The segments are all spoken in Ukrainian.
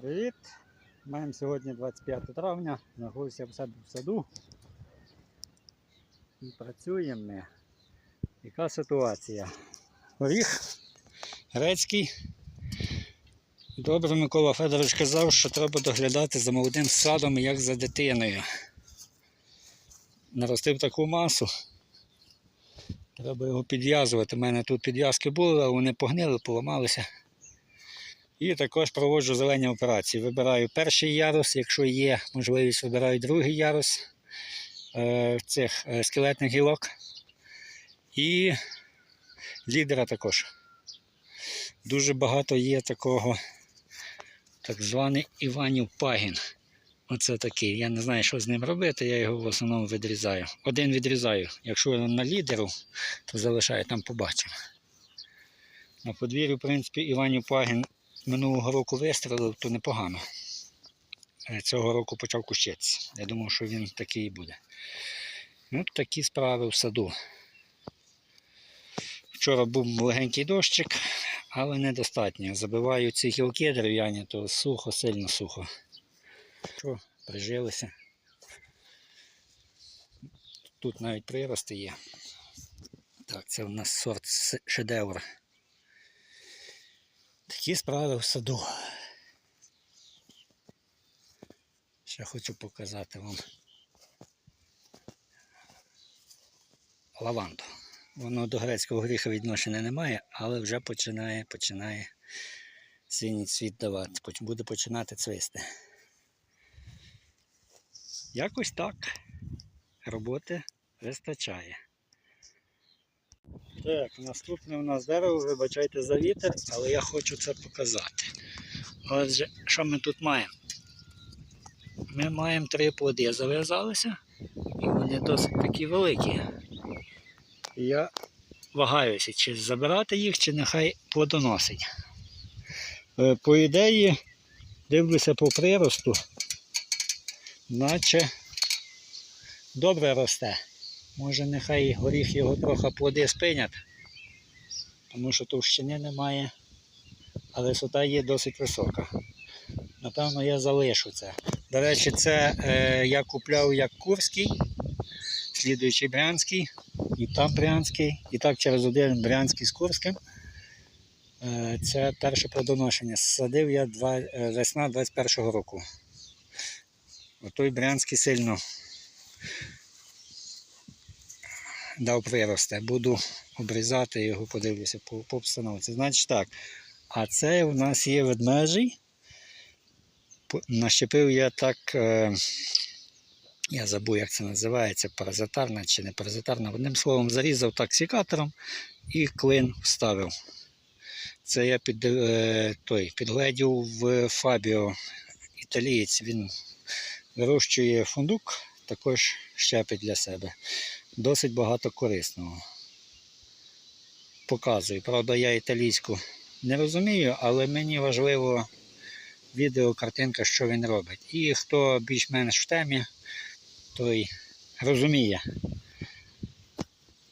Привіт! Маємо сьогодні 25 травня, знаходжуся в себе в саду. І працюємо ми. Яка ситуація? Горіх грецький. Добре, Микола Федорович казав, що треба доглядати за молодим садом, як за дитиною. Наростив таку масу. Треба його підв'язувати. У мене тут підв'язки були, але вони погнили, поламалися. І також проводжу зелені операції. Вибираю перший ярус, якщо є можливість, вибираю другий ярус е, цих е, скелетних гілок. І лідера також. Дуже багато є такого так званий Іванів пагін. Оце такий. Я не знаю, що з ним робити, я його в основному відрізаю. Один відрізаю. Якщо на лідеру, то залишаю там побачимо. На подвір'ю, в принципі, Іванів пагін минулого року вистрелив, то непогано. Е, Цього року почав кущитися. Я думав, що він такий і буде. Ну, такі справи в саду. Вчора був легенький дощик, але недостатньо. Забиваю ці гілки дерев'яні, то сухо, сильно сухо. Що, прижилися. Тут навіть прирости є. Так, це у нас сорт шедевр. Такі справи в саду. Ще хочу показати вам лаванду. Воно до грецького горіха відношення не має, але вже починає, починає синій цвіт давати. Буде починати цвісти. Якось так. Роботи вистачає. Так, наступне у нас дерево, вибачайте за вітер, але я хочу це показати. Отже, що ми тут маємо? Ми маємо три плоди зав'язалися, і вони досить такі великі. Я вагаюся, чи забирати їх, чи нехай плодоносить. Е, По ідеї, дивлюся по приросту, наче добре росте. Може нехай горіх його трохи плоди спинять, тому що товщини немає, а висота є досить висока. Напевно, я залишу це. До речі, це е, я купляв як Курський, слідуючий Брянський, і там Брянський, і так через один Брянський з Курським. Е, це перше плодоношення. Садив я два, е, весна 21-го року. Отой Брянський сильно дав приросте. Буду обрізати його, подивлюся по, по обстановці. Значить так. А це у нас є ведмежий. Нащепив я так, е, я забув, як це називається, паразитарна чи не паразитарна. Одним словом, зарізав так секатором і клин вставив. Це я під, е, той, підгледів в Фабіо італієць. Він вирощує фундук, також щепить для себе досить багато корисного. Показую. Правда, я італійську не розумію, але мені важливо відео, картинка, що він робить. І хто більш-менш в темі, той розуміє,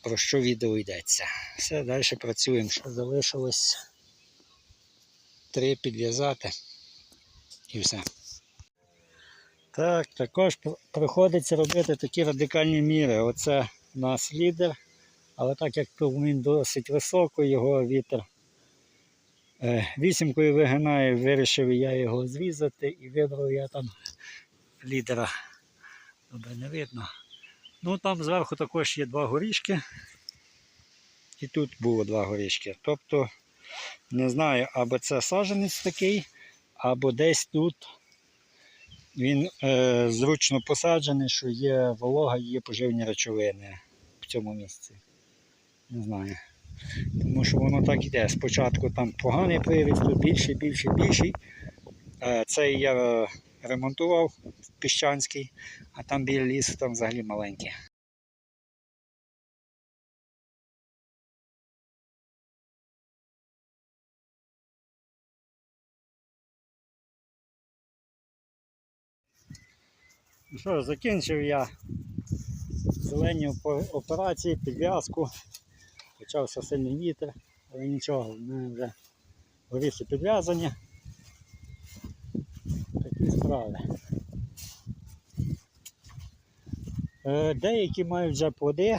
про що відео йдеться. Все, далі працюємо. Що залишилось три підв'язати і все. Так, також приходиться робити такі радикальні міри. Оце нас лідер, але так як він досить високий, його вітер е, вісімкою вигинає, вирішив я його зрізати і вибрав я там лідера. Добре, не видно. Ну там зверху також є два горішки. І тут було два горішки. Тобто, не знаю, або це саджанець такий, або десь тут він е, зручно посаджений, що є волога, є поживні речовини цьому місці. Не знаю. Тому що воно так іде. Спочатку там поганий приріст, тут більший, більший, більший. Е, цей я ремонтував піщанський, а там біля лісу там взагалі маленький. Ну що, закінчив я зелені операції, підв'язку. Почався сильний вітер, але нічого, мене вже горіхи підв'язані. справи. Е, Деякі мають вже плоди,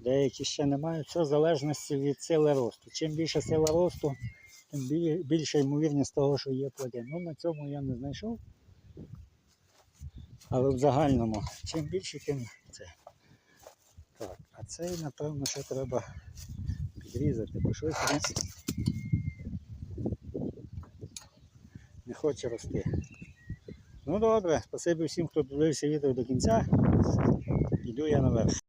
деякі ще не мають. Це в залежності від сили росту. Чим більше сила росту, тим більша ймовірність того, що є плоди. Ну на цьому я не знайшов. Але в загальному, чим більше, тим це. Так, а цей, напевно, ще треба підрізати, бо щось не, не хоче рости. Ну добре, спасибі всім, хто дивився відео до кінця. Йду я наверх.